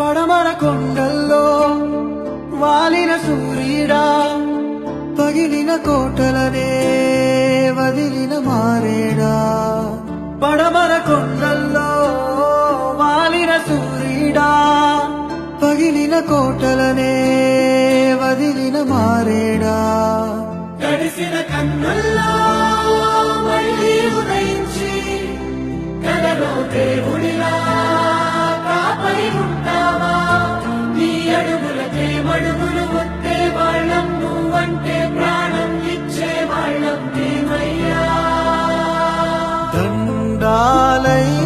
పడమర కొండల్లో వాలిన సూర్యుడా పగిలిన కోటలనే వదిలిన మారేడా. పడమర కొండల్లో వాలిన సూర్యుడా పగిలిన కోటలనే వదిలిన మారేడా. గడిసిన కన్నుల్లో మళ్ళీ ఉదయించి కలలో దేవుడిలా అడుగులు ఒత్తే వాళ్ళం నువ్వంటే ప్రాణం ఇచ్చే వాళ్ళం మేమయ్యా. దండాలయ్యా